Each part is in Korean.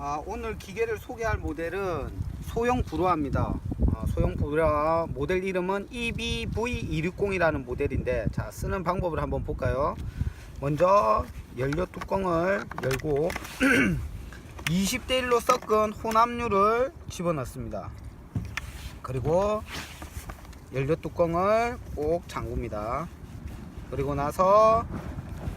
아, 오늘 기계를 소개할 모델은 소형 브루아입니다. 아, 소형 브루아 모델 이름은 E EBV260이라는 모델인데 자 쓰는 방법을 한번 볼까요? 먼저 연료 뚜껑을 열고 20대 1로 섞은 혼합류를 집어넣습니다. 그리고 연료 뚜껑을 꼭 잠굽니다. 그리고 나서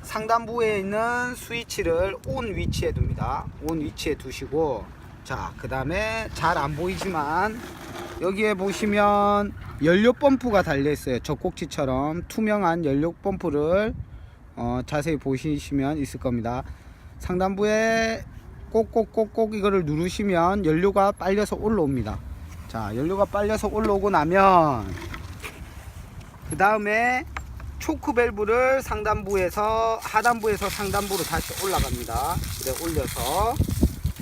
상단부에 있는 스위치를 온 위치에 둡니다. 온 위치에 두시고 자, 그 다음에 잘 안 보이지만 여기에 보시면 연료 펌프가 달려 있어요. 젖꼭지처럼 투명한 연료 펌프를 어, 자세히 보시면 있을 겁니다. 상단부에 꼭꼭꼭꼭 이거를 누르시면 연료가 빨려서 올라옵니다. 자, 연료가 빨려서 올라오고 나면 그 다음에 초크 밸브를 상단부에서 하단부에서 상단부로 다시 올라갑니다. 그래 올려서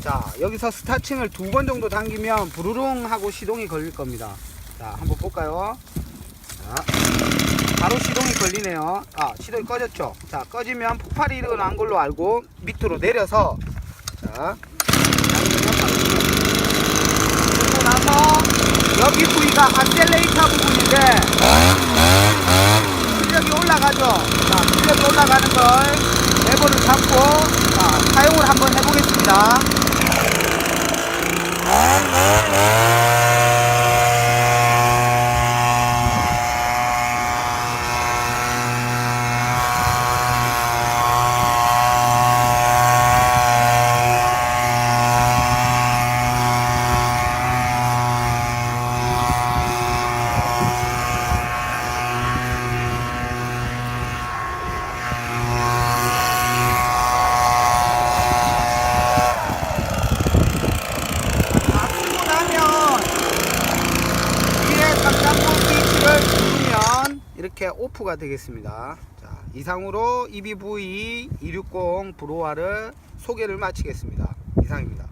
자 여기서 스타칭을 두 번 정도 당기면 부르릉 하고 시동이 걸릴 겁니다. 자 한번 볼까요? 자 바로 시동이 걸리네요. 아 시동이 꺼졌죠? 자 꺼지면 폭발이 일어난 걸로 알고 밑으로 내려서 자 그리고 나서 여기 부위가 악셀레이터 부분인데 올라가죠. 자, 출력이 올라가는 걸 레버를 잡고 자, 사용을 한번 해보겠습니다. 다 쓰고 나면 위에 상단부 스위치를 누르면 이렇게 오프가 되겠습니다. 자, 이상으로 EBV260 브로와를 소개를 마치겠습니다. 이상입니다.